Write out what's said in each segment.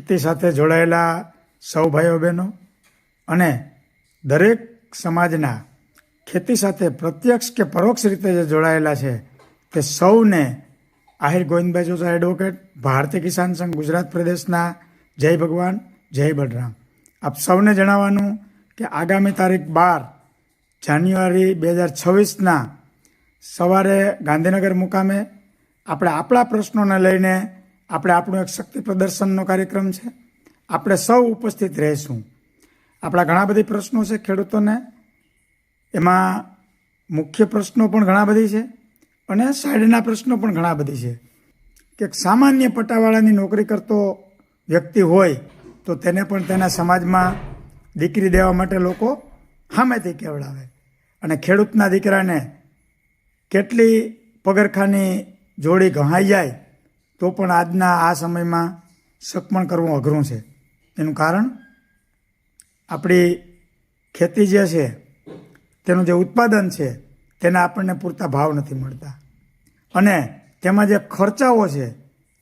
ખેતી સાથે જોડાયેલા સૌ ભાઈઓ બહેનો અને દરેક સમાજના ખેતી સાથે પ્રત્યક્ષ કે પરોક્ષ રીતે જે જોડાયેલા છે, તે સૌને આહિર ગોવિંદભાઈ જોશા એડવોકેટ ભારતીય કિસાન સંઘ ગુજરાત પ્રદેશના જય ભગવાન, જય બલરામ. આપ સૌને જણાવવાનું કે આગામી તારીખ બાર જાન્યુઆરી બે હજાર છવ્વીસના સવારે ગાંધીનગર મુકામે આપણે આપણા પ્રશ્નોને લઈને આપણે આપણું એક શક્તિ પ્રદર્શનનો કાર્યક્રમ છે. આપણે સૌ ઉપસ્થિત રહીશું. આપણા ઘણા બધી પ્રશ્નો છે ખેડૂતોને. એમાં મુખ્ય પ્રશ્નો પણ ઘણા બધી છે અને સાઈડના પ્રશ્નો પણ ઘણા બધી છે. કે સામાન્ય પટાવાળાની નોકરી કરતો વ્યક્તિ હોય તો તેને પણ તેના સમાજમાં દીકરી દેવા માટે લોકો સામેથી કેવડાવે. અને ખેડૂતના દીકરાને કેટલી પગરખાની જોડી ઘહાઈ જાય તો પણ આજના આ સમયમાં સકમણ કરવું અઘરું છે. એનું કારણ? આપણી ખેતી જે છે, તેનું જે ઉત્પાદન છે, તેના આપણને પૂરતા ભાવ નથી મળતા. અને તેમાં જે ખર્ચાઓ છે,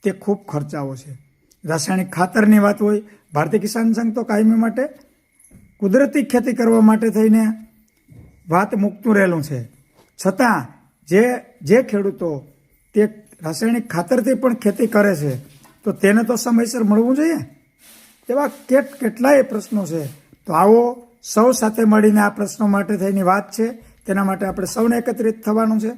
તે ખૂબ ખર્ચાઓ છે. રાસાયણિક ખાતરની વાત હોય, ભારતીય કિસાન સંઘ તો કાયમી માટે, કુદરતી ખેતી કરવા માટે થઈને વાત મૂકતું રહેલું છે. છતાં જે જે ખેડૂતો તે રાસાયણિક ખાતરથી પણ ખેતી કરે છે, તો તેને તો સમયસર મળવું જોઈએ? એવા કેટ કેટલાય પ્રશ્નો છે. તો આવો સૌ સાથે મળીને આ પ્રશ્નો માટે થઈની વાત છે. તેના માટે આપણે સૌને એકત્રિત થવાનું છે.